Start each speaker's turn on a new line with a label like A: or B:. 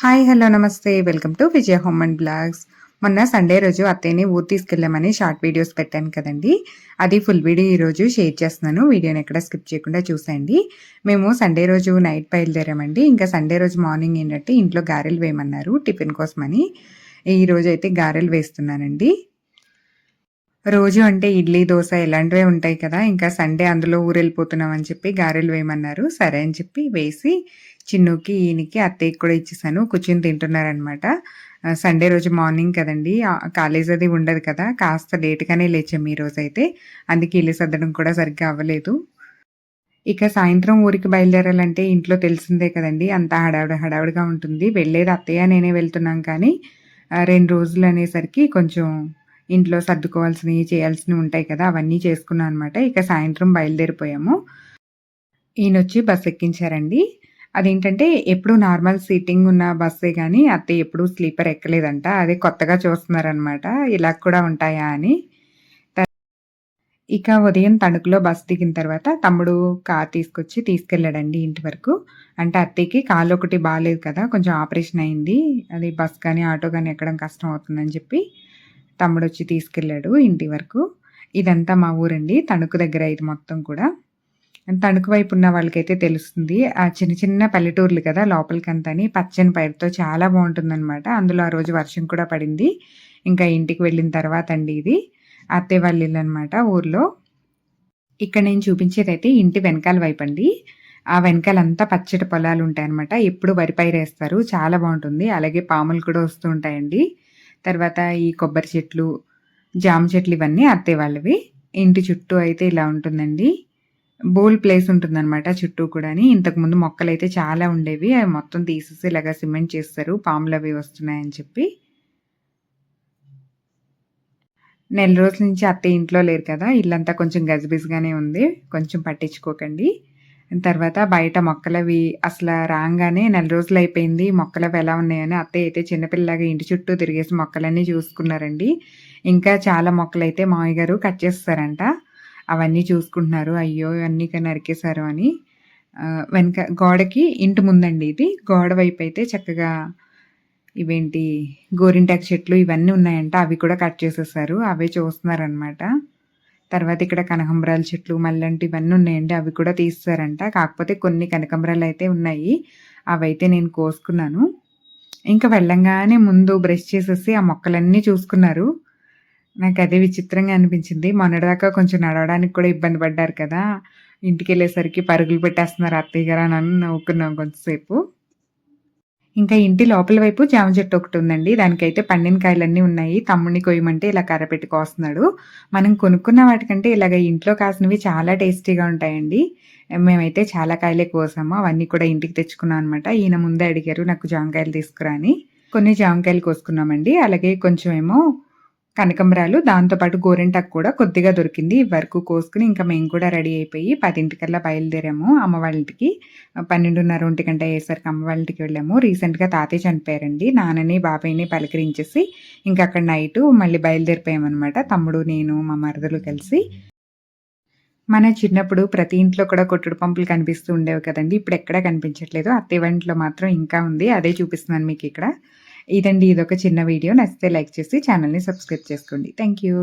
A: Hi hello నమస్తే. Welcome to Vijaya home and blogs. మొన్న Sunday రోజు అత్తయ్యని ఊరు తీసుకెళ్ళామని షార్ట్ వీడియోస్ పెట్టాను కదండి. అది ఫుల్ వీడియో ఈరోజు షేర్ చేస్తున్నాను. వీడియోని ఎక్కడ స్కిప్ చేయకుండా చూసేయండి. మేము సండే రోజు నైట్ బయలుదేరామండి. ఇంకా సండే రోజు మార్నింగ్ ఏంటంటే ఇంట్లో గారెలు వేయమన్నారు టిఫిన్ కోసమని. ఈ రోజు అయితే గారెలు వేస్తున్నానండి. రోజు అంటే ఇడ్లీ దోశ ఇలాంటివే ఉంటాయి కదా. ఇంకా సండే అందులో ఊరు వెళ్ళిపోతున్నాం అని చెప్పి గారెలు వేయమన్నారు. సరే అని చెప్పి వేసి చిన్నుకి ఈయనకి అత్తయ్యకి కూడా ఇచ్చేసాను. కూర్చొని తింటున్నారనమాట సండే రోజు మార్నింగ్ కదండి. కాలేజ్ అది ఉండదు కదా. కాస్త లేట్గానే లేచాం ఈ రోజు అయితే. అందుకే ఇల్లు సర్దడం కూడా సరిగ్గా అవ్వలేదు. ఇక సాయంత్రం ఊరికి బయలుదేరాలంటే ఇంట్లో తెలిసిందే కదండి. అంత హడావిడి హడావిడిగా ఉంటుంది. వెళ్ళేది అత్తయ్య నేనే వెళ్తున్నాం కానీ రెండు రోజులు అనేసరికి కొంచెం ఇంట్లో సర్దుకోవాల్సినవి చేయాల్సినవి ఉంటాయి కదా అవన్నీ చేసుకున్నాం అనమాట ఇక సాయంత్రం బయలుదేరిపోయాము. ఈయన వచ్చి బస్ ఎక్కించారండి. అదేంటంటే ఎప్పుడు నార్మల్ సీటింగ్ ఉన్న బస్సే కానీ అత్తే ఎప్పుడు స్లీపర్ ఎక్కలేదంట. అదే కొత్తగా చూస్తున్నారనమాట ఇలా కూడా ఉంటాయా అని. ఇక ఉదయం తణుకులో బస్ దిగిన తర్వాత తమ్ముడు కార్ తీసుకొచ్చి తీసుకెళ్ళాడండి ఇంటి వరకు. అంటే అత్తయ్యకి కాలు ఒకటి బాగాలేదు కదా కొంచెం ఆపరేషన్ అయింది. అది బస్ కానీ ఆటో కానీ ఎక్కడం కష్టం అవుతుందని చెప్పి తమ్ముడు వచ్చి తీసుకెళ్ళాడు ఇంటి వరకు. ఇదంతా మా ఊరండి. తణుకు దగ్గర ఇది మొత్తం కూడా. తణుకు వైపు ఉన్న వాళ్ళకైతే తెలుస్తుంది. ఆ చిన్న చిన్న పల్లెటూర్లు కదా లోపలికంతని. పచ్చని పైరుతో చాలా బాగుంటుందన్నమాట. అందులో ఆ రోజు వర్షం కూడా పడింది. ఇంకా ఇంటికి వెళ్ళిన తర్వాత అండి ఇది. అత్తయ్య వాళ్ళ ఇల్లు అనమాట ఊర్లో. ఇక్కడ నేను చూపించేది అయితే ఇంటి వెనకాల వైపు అండి ఆ వెనకాలంతా పచ్చటి పొలాలు ఉంటాయన్నమాట ఎప్పుడు వరి పైరేస్తారు. చాలా బాగుంటుంది. అలాగే పాములు కూడా వస్తూ ఉంటాయండి. తర్వాత ఈ కొబ్బరి చెట్లు జామ చెట్లు ఇవన్నీ అత్తే వాళ్ళవి. ఇంటి చుట్టూ అయితే ఇలా ఉంటుందండి. బోల్ ప్లేస్ ఉంటుందన్నమాట చుట్టూ కూడా ఇంతకుముందు మొక్కలు అయితే చాలా ఉండేవి. అవి మొత్తం తీసేసి ఇలాగా సిమెంట్ చేస్తారు. పాములు అవి వస్తున్నాయని చెప్పి. నెల రోజుల నుంచి అత్తయ్య ఇంట్లో లేరు కదా. ఇల్లంతా కొంచెం గజిబిజిగానే ఉంది. కొంచెం పట్టించుకోకండి. తర్వాత బయట మొక్కలవి అసలు రాగానే నెల రోజులు అయిపోయింది. మొక్కలవి ఎలా ఉన్నాయని అత్తయ్య అయితే చిన్నపిల్లలాగా ఇంటి చుట్టూ తిరిగేసి మొక్కలన్నీ చూసుకున్నారండి. ఇంకా చాలా మొక్కలు అయితే మామయ్య గారు కట్ చేస్తారంట. అవన్నీ చూసుకుంటున్నారు. అయ్యో అన్నీ నరికేశారు అని. వెనక గోడకి ఇంటి ముందండి ఇది. గోడ వైపు అయితే చక్కగా ఇవేంటి గోరింటాకు చెట్లు ఇవన్నీ ఉన్నాయంట. అవి కూడా కట్ చేసేసారు. అవే చూస్తున్నారనమాట తర్వాత ఇక్కడ కనకంబరాల చెట్లు మల్లంటి ఇవన్నీ ఉన్నాయండి. అవి కూడా తీస్తారంట. కాకపోతే కొన్ని కనకంబరాలు అయితే ఉన్నాయి. అవైతే నేను కోసుకున్నాను. ఇంకా వెళ్ళంగానే ముందు బ్రష్ చేసేసి ఆ మొక్కలన్నీ చూసుకున్నారు. నాకు అదే విచిత్రంగా అనిపించింది. మొన్నటిదాకా కొంచెం నడవడానికి కూడా ఇబ్బంది పడ్డారు కదా. ఇంటికి వెళ్ళేసరికి పరుగులు పెట్టేస్తున్నారు అత్తయ్య గారు అని నవ్వుకున్నాం కొంతసేపు. ఇంకా ఇంటి లోపల వైపు జామ చెట్టు ఒకటి ఉందండి. దానికైతే పండిన కాయలన్నీ ఉన్నాయి. తమ్ముడిని కొయ్యమంటే ఇలా కర్ర పెట్టి కోస్తున్నాడు మనం కొనుక్కున్న వాటికంటే ఇలాగ ఇంట్లో కాసినవి చాలా టేస్టీగా ఉంటాయండి. మేమైతే చాలా కాయలే కోసాము. అవన్నీ కూడా ఇంటికి తెచ్చుకున్నాం అనమాట ఈయన ముందే అడిగారు నాకు జామకాయలు తీసుకురా అని. కొన్ని జామకాయలు కోసుకున్నామండి. అలాగే కొంచెం ఏమో కనకంబరాలు దాంతోపాటు గోరింటాకు కూడా కొద్దిగా దొరికింది. వరకు కోసుకుని ఇంకా మేము కూడా రెడీ అయిపోయి పదింటికల్లా బయలుదేరాము అమ్మ వాళ్ళంటికి పన్నెండున్నర ఒంటి గంట అయ్యేసరికి అమ్మ వాళ్ళంటికి వెళ్ళాము. రీసెంట్గా తాతయ్య చనిపోయారండి. నాన్నని బాబాయ్ని పలకరించేసి ఇంకా అక్కడ నైట్ మళ్ళీ బయలుదేరిపోయామన్నమాట. తమ్ముడు నేను మా మరదలు కలిసి. మన చిన్నప్పుడు ప్రతి ఇంట్లో కూడా కొట్టుడు పంపులు కనిపిస్తూ ఉండేవి కదండి. ఇప్పుడు ఎక్కడా కనిపించట్లేదు. అత్తే వంటిలో మాత్రం ఇంకా ఉంది. అదే చూపిస్తున్నాను మీకు ఇక్కడ. ఇదండి ఇదొక చిన్న వీడియో. నచ్చితే లైక్ చేసి ఛానల్ని సబ్స్క్రైబ్ చేసుకోండి. Thank you